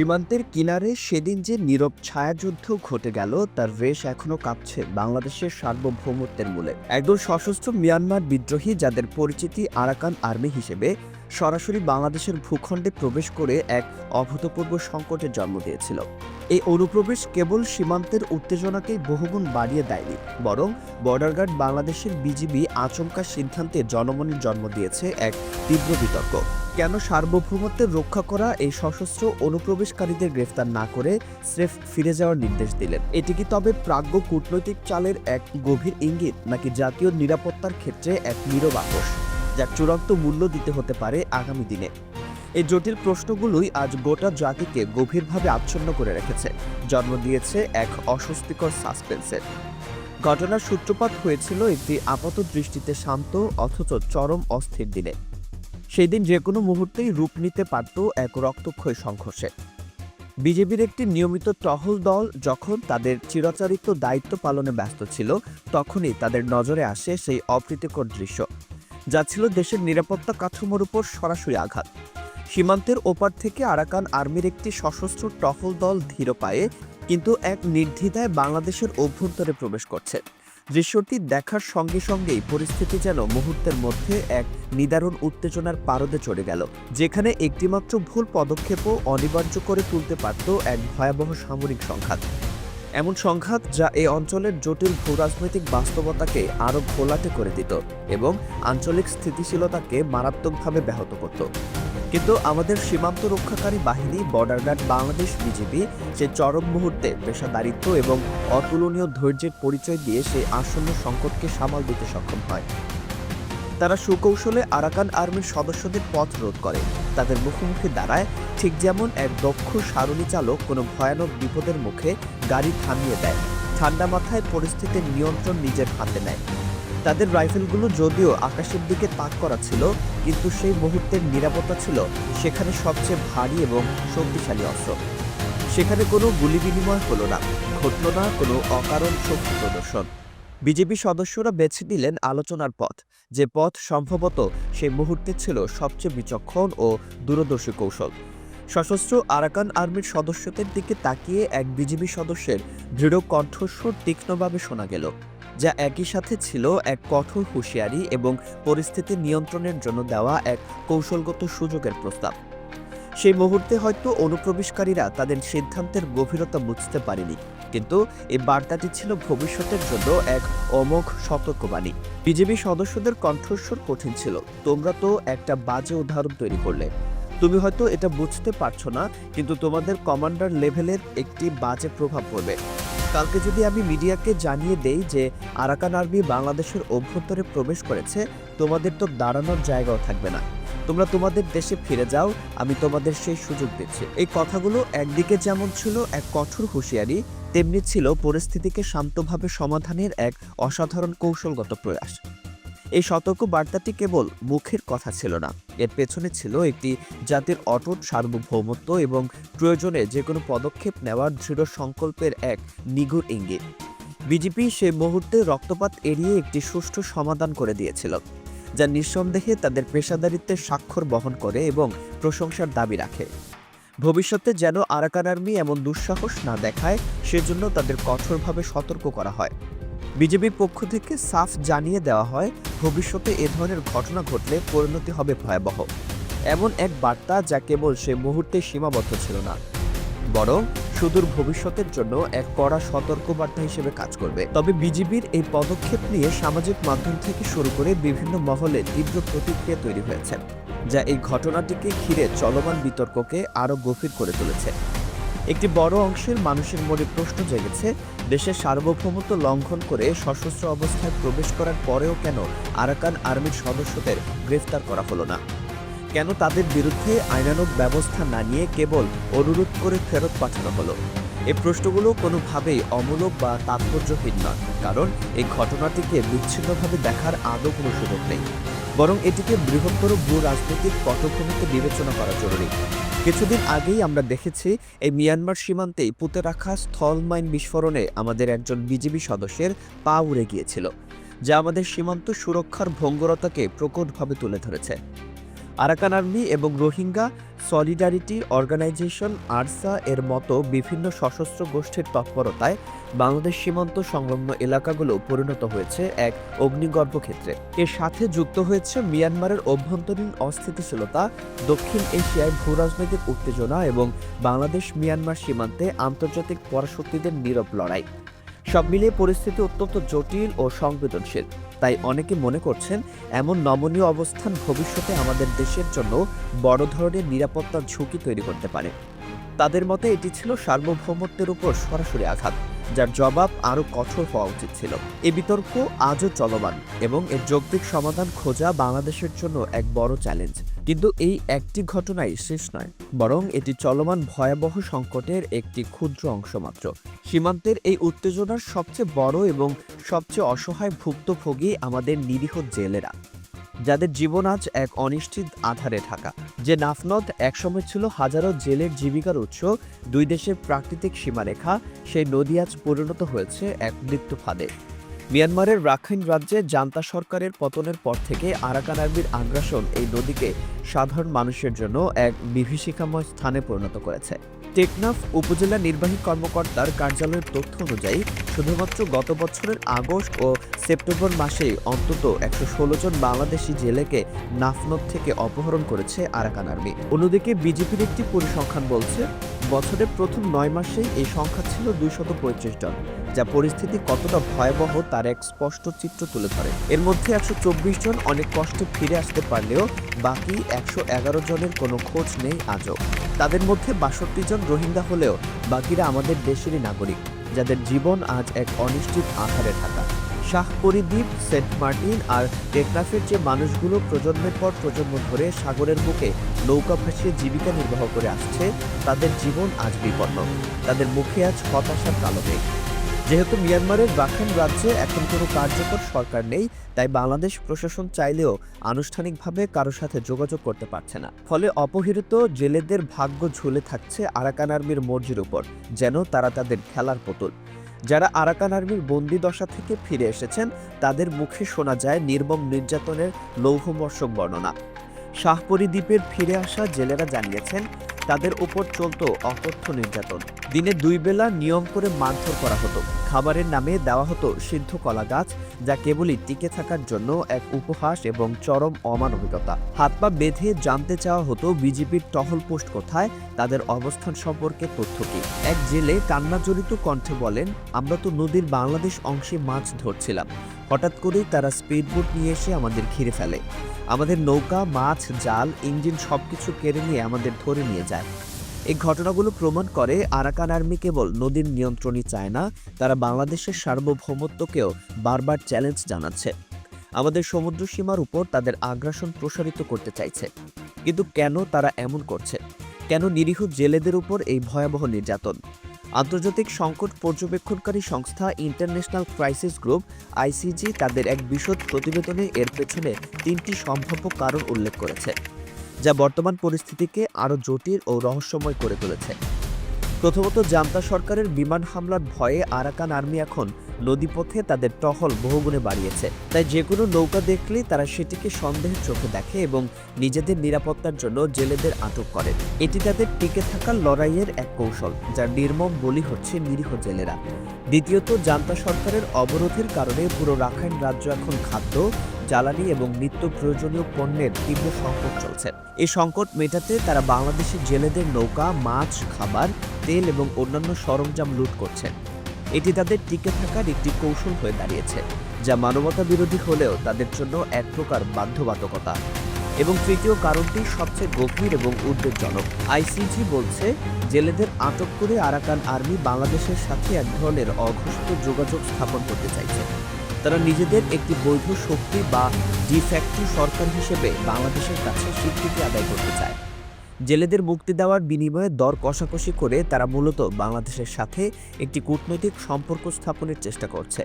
সীমান্তের কিনারে সেদিন যে নীরব ছায়াযুদ্ধ ঘটে গেল, তার রেশ এখনও কাঁপছে বাংলাদেশের সার্বভৌমত্বের মূলে। একদল সশস্ত্র মিয়ানমার বিদ্রোহী, যাদের পরিচিতি আরাকান আর্মি হিসেবে সরাসরি বাংলাদেশের ভূখণ্ডে প্রবেশ করে এক অভূতপূর্ব সংকটের জন্ম দিয়েছিল। এই অনুপ্রবেশ কেবল সীমান্তের উত্তেজনাকেই বহুগুণ বাড়িয়ে দেয়নি, বরং বর্ডার গার্ড বাংলাদেশের বিজিবি আচমকা সিদ্ধান্তে জনমনের জন্ম দিয়েছে এক তীব্র বিতর্ক। কেন সার্বভৌমত্বের রক্ষা করা এই সশস্ত্র অনুপ্রবেশকারীদের গ্রেফতার না করে স্রেফ ফিরে যাওয়ার নির্দেশ দিলেন? এটি কি তবে প্রাজ্ঞ কূটনৈতিক চালের এক গভীর ইঙ্গিত, নাকি জাতীয় নিরাপত্তার ক্ষেত্রে এক নীরব আপোষ যার চূড়ান্ত মূল্য দিতে হতে পারে আগামী দিনে। এই জটিল প্রশ্নগুলোই আজ গোটা জাতিকে গভীরভাবে আচ্ছন্ন করে রেখেছে। জন্ম দিয়েছে এক অস্বস্তিকর সাসপেন্সের ঘটনার সূত্রপাত হয়েছিল একটি আপাত দৃষ্টিতে শান্ত অথচ চরম অস্থির দিনে। সেই দিন যে কোনো মুহূর্তেই রূপ নিতে পারত এক রক্তক্ষয় সংঘর্ষে। বিজেপির একটি নিয়মিত টহল দল যখন তাদের চিরাচরিত দায়িত্ব পালনে ব্যস্ত ছিল, তখনই তাদের নজরে আসে সেই অপ্রীতিকর দৃশ্য। যা ছিল দেশের নিরাপত্তা কাঠামোর উপর সরাসরি আঘাত। সীমান্তের ওপার থেকে আরাকান আর্মির একটি সশস্ত্র টহল দল ধীর পায়ে কিন্তু এক নির্দ্বিধায় বাংলাদেশের অভ্যন্তরে প্রবেশ করছে। দৃশ্যটি দেখার সঙ্গে সঙ্গেই পরিস্থিতি যেন মুহূর্তের মধ্যে এক নিদারুণ উত্তেজনার পারদে চড়ে গেল, যেখানে একটিমাত্র ভুল পদক্ষেপও অনিবার্য করে তুলতে পারত এক ভয়াবহ সামরিক সংঘাত। এমন সংঘাত যা এই অঞ্চলের জটিল ভূরাজনৈতিক বাস্তবতাকে আরও ঘোলাটে করে দিত এবং আঞ্চলিক স্থিতিশীলতাকে মারাত্মকভাবে ব্যাহত করত। কিন্তু আমাদের সীমান্ত রক্ষাকারী বাহিনী বর্ডার গার্ড বাংলাদেশ বিজিবি, সে চরম মুহূর্তে পেশাদারিত্ব এবং অতুলনীয় ধৈর্যের পরিচয় দিয়ে সেই আসন্ন সংকটকে সামাল দিতে সক্ষম হয়। তারা সুকৌশলে আরাকান আর্মির সদস্যদের পথ রোধ করে। তাদের মুখোমুখি দাঁড়ায় ঠিক যেমন এক দক্ষ সারণী চালক কোনো ভয়ানক বিপদের মুখে গাড়ি থামিয়ে দেয়, ঠান্ডা মাথায় পরিস্থিতির নিয়ন্ত্রণ নিজের হাতে নেয়। তাদের রাইফেলগুলো যদিও আকাশের দিকে তাক করা ছিল, কিন্তু সেই মুহূর্তের নিরাপত্তা ছিল সেখানে সবচেয়ে ভারী এবং শক্তিশালী অস্ত্র। সেখানে কোনো গুলি বিনিময় হলো না, ঘটল না কোনো অকারণ শক্তি প্রদর্শন। বিজেপি সদস্যরা বেছে নিলেন আলোচনার পথ। যে পথ সম্ভবত সেই মুহূর্তে ছিল সবচেয়ে বিচক্ষণ ও দূরদর্শী কৌশল। সশস্ত্র আরাকান আর্মির সদস্যদের দিকে তাকিয়ে এক বিজেপি সদস্যের দৃঢ় কণ্ঠস্বর তীক্ষ্ণভাবে শোনা গেল, যা একই সাথে ছিল এক কঠোর হুঁশিয়ারি এবং পরিস্থিতি নিয়ন্ত্রণের জন্য দেওয়া এক কৌশলগত সুযোগের প্রস্তাব। সেই মুহূর্তে হয়তো অনুপ্রবেশকারীরা তাদের সিদ্ধান্তের গভীরতা বুঝতে পারেনি। কিন্তু এই বার্তাটি ছিল ভবিষ্যতের জন্য এক অমোঘ সতর্কবাণী। বিজেপি সদস্যদের কণ্ঠস্বর কঠিন ছিল। তোমরা তো একটা বাজে উদাহরণ তৈরি করলে। তুমি হয়তো এটা বুঝতে পারছ না, কিন্তু তোমাদের কমান্ডার লেভেলের একটি বাজে প্রভাব পড়বে। কালকে যদি আমি মিডিয়াকে জানিয়ে দেই যে আরাকান আর্মি বাংলাদেশের অভ্যন্তরে প্রবেশ করেছে, তোমাদের তো দাঁড়ানোর জায়গাও থাকবে না। তোমরা তোমাদের দেশে ফিরে যাও, আমি তোমাদের সেই সুযোগ দিচ্ছি। এই কথাগুলো একদিকে যেমন ছিল এক কঠোর হুঁশিয়ারি, তেমনি ছিল পরিস্থিতিকে শান্তভাবে সমাধানের এক অসাধারণ কৌশলগত প্রয়াস। এই সতর্ক বার্তাটি কেবল মুখের কথা ছিল না, এর পেছনে ছিল একটি জাতির অটুট সার্বভৌমত্ব এবং প্রয়োজনে যে কোনো পদক্ষেপ নেওয়ার দৃঢ় সংকল্পের এক নিগুড় ইঙ্গিত। বিজেপি সে মুহূর্তে রক্তপাত এড়িয়ে একটি সুষ্ঠু সমাধান করে দিয়েছিল। যা নিঃসন্দেহে তাদের পেশাদারিত্বের স্বাক্ষর বহন করে এবং প্রশংসার দাবি রাখে। ভবিষ্যতে যেন আরাকান আর্মি এমন দুঃসাহস না দেখায়, সেজন্য তাদের কঠোরভাবে সতর্ক করা হয়। বিজেপির পক্ষ থেকে সাফ জানিয়ে দেওয়া হয়, ভবিষ্যতে এ ধরনের ঘটনা ঘটলে পরিণতি হবে ভয়াবহ। এমন এক বার্তা যা কেবল সে মুহূর্তে সীমাবদ্ধ ছিল না। বরং সুদূর ভবিষ্যতের জন্য এক কড়া সতর্কবার্তা হিসেবে কাজ করবে। তবে বিজিবির এই পদক্ষেপ নিয়ে সামাজিক মাধ্যম থেকে শুরু করে বিভিন্ন মহলে তীব্র প্রতিক্রিয়া তৈরি হয়েছে, যা এই ঘটনাটিকে ঘিরে চলমান বিতর্ককে আরও গভীর করে তুলেছে। একটি বড় অংশের মানুষের মনে প্রশ্ন জেগেছে, দেশের সার্বভৌমত্ব লঙ্ঘন করে সশস্ত্র অবস্থায় প্রবেশ করার পরেও কেন আরাকান আর্মির সদস্যদের গ্রেফতার করা হলো না? কেন তাদের বিরুদ্ধে আইনানুগ ব্যবস্থা না নিয়ে কেবল অনুরোধ করে ফেরত পাঠানো হলো? এই প্রশ্নগুলো কোনোভাবেই অমূলক বা তাৎপর্যহীন নয়, কারণ এই ঘটনাটিকে বিচ্ছিন্নভাবে দেখার আদৌ কোনো সুযোগ নেই। বরং এটিকে বৃহত্তর ভূ রাজনৈতিক পটভূমিতে বিবেচনা করা জরুরি। কিছুদিন আগেই আমরা দেখেছি, এই মিয়ানমার সীমান্তেই পুঁতে রাখা স্থল মাইন বিস্ফোরণে আমাদের একজন বিজিবি সদস্যের পা উড়ে গিয়েছিল, যা আমাদের সীমান্ত সুরক্ষার ভঙ্গুরতাকে প্রকটভাবে তুলে ধরেছে। আরাকান আর্মি এবং রোহিঙ্গা সলিডারিটি অর্গানাইজেশন আরসা এর মতো বিভিন্ন সশস্ত্র গোষ্ঠীর তৎপরতায় বাংলাদেশ সীমান্ত সংলগ্ন এলাকাগুলো পরিণত হয়েছে এক অগ্নিগর্ভ ক্ষেত্রে। এর সাথে যুক্ত হয়েছে মিয়ানমারের অভ্যন্তরীণ অস্থিতিশীলতা, দক্ষিণ এশিয়ায় ভূরাজনৈতিক উত্তেজনা এবং বাংলাদেশ মিয়ানমার সীমান্তে আন্তর্জাতিক পরাশক্তিদের নীরব লড়াই। সব মিলিয়ে পরিস্থিতি অত্যন্ত জটিল ও সংবেদনশীল। তাই অনেকে মনে করছেন এমন নমনীয় অবস্থান ভবিষ্যতে আমাদের দেশের জন্য বড় ধরনের নিরাপত্তার ঝুঁকি তৈরি করতে পারে। তাদের মতে এটি ছিল সার্বভৌমত্বের উপর সরাসরি আঘাত, যার জবাব আরও কঠোর হওয়া উচিত ছিল। এ বিতর্ক আজও চলমান এবং এর যৌক্তিক সমাধান খোঁজা বাংলাদেশের জন্য এক বড় চ্যালেঞ্জ। কিন্তু এই একটি ঘটনাই শেষ নয়, বরং এটি চলমান ভয়াবহ সংকটের একটি ক্ষুদ্র অংশ মাত্র। সীমান্তের এই উত্তেজনার সবচেয়ে বড় এবং সবচেয়ে অসহায় ভুক্তভোগী আমাদের নিরীহ জেলেরা, যাদের জীবন আজ এক অনিশ্চিত আধারে ঢাকা, যে নাফনদ একসময় ছিল হাজারো জেলের জীবিকার উৎস, দুই দেশের প্রাকৃতিক সীমারেখা, সেই নদী আজ পরিণত হয়েছে এক মৃত্যু ফাঁদে। মিয়ানমারের রাখাইন রাজ্যে জান্তা সরকারের পতনের পর থেকে আরাকান আর্মির আগ্রাসন এই নদীকে সাধারণ মানুষের জন্য এক বিভীষিকাময় স্থানে পরিণত করেছে। টেকনাফ উপজেলা নির্বাহী কর্মকর্তার কার্যালয়ের তথ্য অনুযায়ী শুধুমাত্র গত বছরের আগস্ট ও সেপ্টেম্বর মাসে অন্তত একশো ষোলো জন বাংলাদেশি জেলেকে নাফনদ থেকে অপহরণ করেছে আরাকান আর্মি। অন্যদিকে বিজেপির একটি পরিসংখ্যান বলছে, বছরের প্রথম নয় মাসেই এই সংখ্যা ছিল দুইশত পঁয়ত্রিশ জন, যা পরিস্থিতি কতটা ভয়াবহ তার এক স্পষ্ট চিত্র তুলে ধরে। এর মধ্যে একশো চব্বিশ জন অনেক কষ্টে ফিরে আসতে পারলেও বাকি একশো এগারো জনের কোনো খোঁজ নেই আজও। তাদের মধ্যে বাষট্টি জন রোহিঙ্গা হলেও বাকিরা আমাদের দেশেরই নাগরিক, যাদের জীবন আজ এক অনিশ্চিত আধারে থাকা শাহপরি দ্বীপ সেন্ট মার্টিন আর টেকনাফের যে মানুষগুলো প্রজন্মের পর প্রজন্ম ধরে সাগরের বুকে নৌকা ভাসিয়ে জীবিকা নির্বাহ করে আসছে, তাদের জীবন আজ বিপন্ন। তাদের মুখে আজ হতাশার কালো মেঘ যেহেতু মিয়ানমারের রাখাইন রাজ্যে এখন কোনো কার্যকর সরকার নেই, তাই বাংলাদেশ প্রশাসন চাইলেও আনুষ্ঠানিকভাবে কারও সাথে যোগাযোগ করতে পারছে না। ফলে অপহৃত জেলেদের ভাগ্য ঝুলে থাকছে আরাকান আর্মির মর্জির উপর, যেন তারা তাদের খেলার পুতুল। যারা আরাকান আর্মির বন্দি দশা থেকে ফিরে এসেছেন, তাদের মুখে শোনা যায় নির্মম নির্যাতনের লৌহমর্ষক বর্ণনা। শাহপরি দ্বীপের ফিরে আসা জেলেরা জানিয়েছেন, তাদের উপর চলত অকথ্য নির্যাতন। দিনে দুই বেলা নিয়ম করে মারধর করা হতো। খাবারের নামে দেওয়া হতো সিদ্ধ কলা গাছ, যা কেবলই টিকে থাকার জন্য এক উপহাস এবং চরম অমানবিকতা। হাত পা বেঁধে জানতে চাওয়া হতো বিজেপির টহল পোস্ট কোথায়, তাদের অবস্থান সম্পর্কে তথ্য কি। এক জেলে কান্নাজড়িত কণ্ঠে বলেন, আমরা তো নদীর বাংলাদেশ অংশে মাছ ধরছিলাম। হঠাৎ করেই তারা স্পিডবোট নিয়ে এসে আমাদের ঘিরে ফেলে। আমাদের নৌকা, মাছ, জাল, ইঞ্জিন সবকিছু কেড়ে নিয়ে আমাদের ধরে নিয়ে যায়। এই ঘটনাগুলো প্রমাণ করে আরাকান আর্মি কেবল নদীর নিয়ন্ত্রণই চায় না, তারা বাংলাদেশের সার্বভৌমত্বকেও বারবার চ্যালেঞ্জ জানাচ্ছে। আমাদের সমুদ্র সীমার উপর তাদের আগ্রাসন প্রসারিত করতে চাইছে। কিন্তু কেন তারা এমন করছে? কেন নিরীহ জেলেদের উপর এই ভয়াবহ নির্যাতন? আন্তর্জাতিক সংকট পর্যবেক্ষণকারী সংস্থা ইন্টারন্যাশনাল ক্রাইসিস গ্রুপ, আইসিজি, তাদের এক বিশদ প্রতিবেদনে এর পেছনে তিনটি সম্ভাব্য কারণ উল্লেখ করেছে, যা বর্তমান পরিস্থিতিকে আরও জটিল ও রহস্যময় করে তুলেছে। প্রথমত জান্তা সরকারের বিমান হামলার ভয়ে আরাকান আর্মি এখন নদীপথে তাদের টহল বহুগুণে বাড়িয়েছে। তাই যে কোনো নৌকা দেখলেই তারা সেটিকে সন্দেহের চোখে দেখে এবং নিজেদের নিরাপত্তার জন্য জেলেদের আটক করে। এটি তাদের টিকে থাকার লড়াইয়ের এক কৌশল, যার নির্মম বলি হচ্ছে নিরীহ জেলেরা। দ্বিতীয়ত জান্তা সরকারের অবরোধের কারণে পুরো রাখাইন রাজ্য এখন খাদ্য, জ্বালানি এবং নিত্য প্রয়োজনীয় পণ্যের তীব্র সংকট চলছে। এই সংকট মেটাতে তারা বাংলাদেশের জেলেদের নৌকা, মাছ, খাবার তেল এবং অন্যান্য সরঞ্জাম লুট করছে এটি তাদের টিকে থাকার একটি কৌশল হয়ে দাঁড়িয়েছে, যা মানবতা বিরোধী হলেও তাদের জন্য এক প্রকার বাধ্যবাধকতা। এবং তৃতীয় কারণটি সবচেয়ে গভীর এবং উদ্বেগজনক। আইসিজি বলছে, জেলেদের আটক করে আরাকান আর্মি বাংলাদেশের সাথে এক ধরনের অঘোষিত যোগাযোগ স্থাপন করতে চাইছে। তারা নিজেদের একটি বৈধ শক্তি বা ডিফ্যাক্টি সরকার হিসেবে বাংলাদেশের কাছে স্বীকৃতি আদায় করতে চায়। জেলেদের মুক্তি দেওয়ার বিনিময়ে দর কষাকষি করে তারা মূলত বাংলাদেশের সাথে একটি কূটনৈতিক সম্পর্ক স্থাপনের চেষ্টা করছে,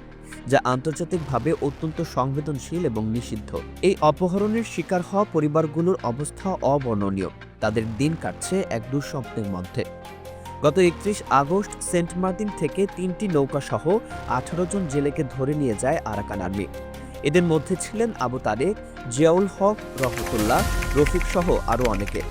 যা আন্তর্জাতিকভাবে অত্যন্ত সংবেদনশীল এবং নিষিদ্ধ। এই অপহরণের শিকার হওয়া পরিবারগুলোর অবস্থা অবর্ণনীয়। তাদের দিন কাটছে এক দুঃস্বপ্নের মধ্যে। গত একত্রিশ আগস্ট সেন্ট মার্টিন থেকে তিনটি নৌকাসহ আঠারো জন জেলেকে ধরে নিয়ে যায় আরাকান আর্মি। এদের মধ্যে ছিলেন আবু তারেক, জিয়াউল হক, রহমতুল্লাহ, রফিক সহ আরও অনেকে।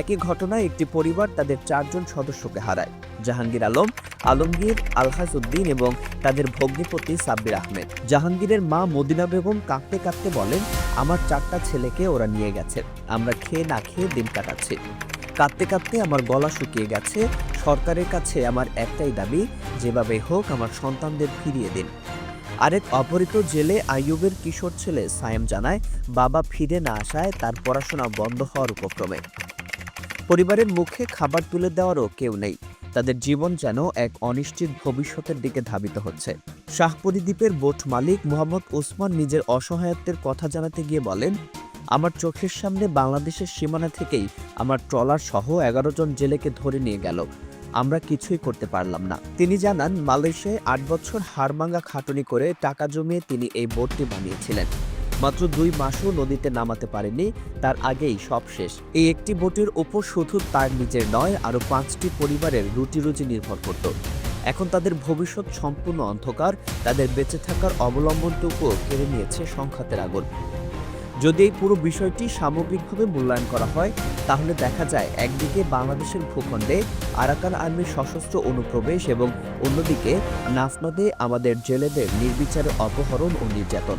একই ঘটনায় একটি পরিবার তাদের চারজন সদস্যকে হারায়। জাহাঙ্গীর আলম, আলমগীর আলহাজ উদ্দিন এবং তাদের ভগ্নিপতি সাব্বির আহমেদ। জাহাঙ্গীরের মা মদিনা বেগম কাঁদতে কাঁদতে বলেন, আমার চারটা ছেলেকে ওরা নিয়ে গেছে। আমরা খেয়ে না খেয়ে দিন কাটাচ্ছি। কাঁদতে কাঁদতে আমার গলা শুকিয়ে গেছে। সরকারের কাছে আমার একটাই দাবি, যেভাবে হোক আমার সন্তানদের ফিরিয়ে দিন। আরেক অপহৃত জেলে আইয়ুবের কিশোর ছেলে সায়েম জানায়, বাবা ফিরে না আসায় তার পড়াশোনা বন্ধ হওয়ার উপক্রমে। পরিবারের মুখে খাবার তুলে দেওয়ারও কেউ নেই। তাদের জীবন যেন এক অনিশ্চিত ভবিষ্যতের দিকে ধাবিত হচ্ছে। শাহপুরী দ্বীপের বোট মালিক মোহাম্মদ ওসমান নিজের অসহায়ত্বের কথা জানাতে গিয়ে বলেন, আমার চোখের সামনে বাংলাদেশের সীমানা থেকেই আমার ট্রলার সহ এগারো জন জেলেকে ধরে নিয়ে গেল। আমরা কিছুই করতে পারলাম না। তিনি জানান, মালয়েশিয়ায় আট বছর হাড়ভাঙ্গা খাটুনি করে টাকা জমিয়ে তিনি এই বোটটি বানিয়েছিলেন। মাত্র দুই মাসও নদীতে নামাতে পারেনি, তার আগেই সব শেষ। এই একটি বোটের ওপর শুধু তার নিজের নয়, আরও পাঁচটি পরিবারের রুটি রুজি নির্ভর করত। এখন তাদের ভবিষ্যৎ সম্পূর্ণ অন্ধকার, তাদের বেঁচে থাকার অবলম্বনটুকুও কেড়ে নিয়েছে সংঘাতের আগুন। যদি এই পুরো বিষয়টি সামগ্রিকভাবে মূল্যায়ন করা হয়, তাহলে দেখা যায় একদিকে বাংলাদেশের ভূখণ্ডে আরাকান আর্মির সশস্ত্র অনুপ্রবেশ এবং অন্যদিকে নাফনদে আমাদের জেলেদের নির্বিচারে অপহরণ ও নির্যাতন।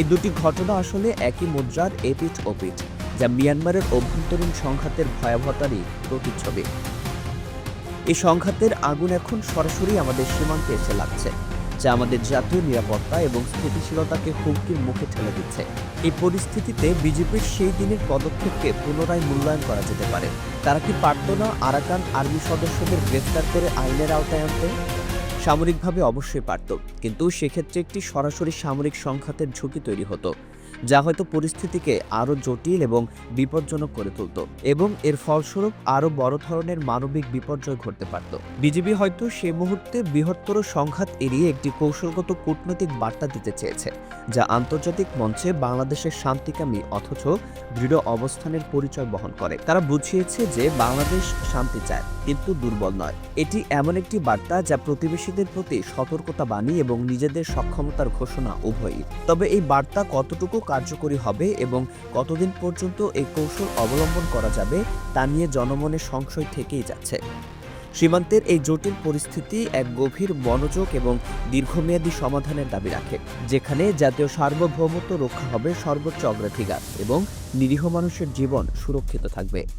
এই দুটি ঘটনা আসলে একই মুদ্রার এপিঠ ওপিঠ, যা মিয়ানমারের অভ্যন্তরীণ সংঘাতের ভয়াবহতারই প্রতিচ্ছবি। এই সংঘাতের আগুন এখন সরাসরি আমাদের সীমান্তে এসে লাগছে, যা আমাদের জাতীয় নিরাপত্তা এবং স্থিতিশীলতাকে হুমকির মুখে ঠেলে দিচ্ছে। এই পরিস্থিতিতে বিজেপির সেই দিনের পদক্ষেপকে পুনরায় মূল্যায়ন করা যেতে পারে। তারা কি পারত না আরাকান আর্মি সদস্যদের গ্রেফতার করে আইনের আওতায় আনতে? সামরিকভাবে অবশ্যই পারত কিন্তু সেক্ষেত্রে একটি সরাসরি সামরিক সংঘাতের ঝুঁকি তৈরি হতো। যা হয়তো পরিস্থিতিকে আরও জটিল এবং বিপজ্জনক করে তুলত এবং এর ফলস্বরূপ আরও বড় ধরনের মানবিক বিপর্যয় ঘটতে পারত। বিজেপি হয়তো সে মুহূর্তে বৃহত্তর সংঘাত এড়িয়ে একটি কৌশলগত কূটনৈতিক বার্তা দিতে চেয়েছে, যা আন্তর্জাতিক মঞ্চে বাংলাদেশের শান্তিকামী অথচ দৃঢ় অবস্থানের পরিচয় বহন করে। তারা বুঝিয়েছে যে বাংলাদেশ শান্তি চায়, কিন্তু দুর্বল নয়। এটি এমন একটি বার্তা যা প্রতিবেশীদের প্রতি সতর্কতা বাণী এবং নিজেদের সক্ষমতার ঘোষণা উভয়ই। তবে এই বার্তা কতটুকু কার্যকরী হবে এবং কতদিন পর্যন্ত এই কৌশল অবলম্বন করা যাবে তা নিয়ে জনমনে সংশয় থেকেই যাচ্ছে। সীমান্তের এই জটিল পরিস্থিতি এক গভীর মনোযোগ এবং দীর্ঘমেয়াদী সমাধানের দাবি রাখে, যেখানে জাতীয় সার্বভৌমত্ব রক্ষা হবে সর্বোচ্চ অগ্রাধিকার এবং নিরীহ মানুষের জীবন সুরক্ষিত থাকবে।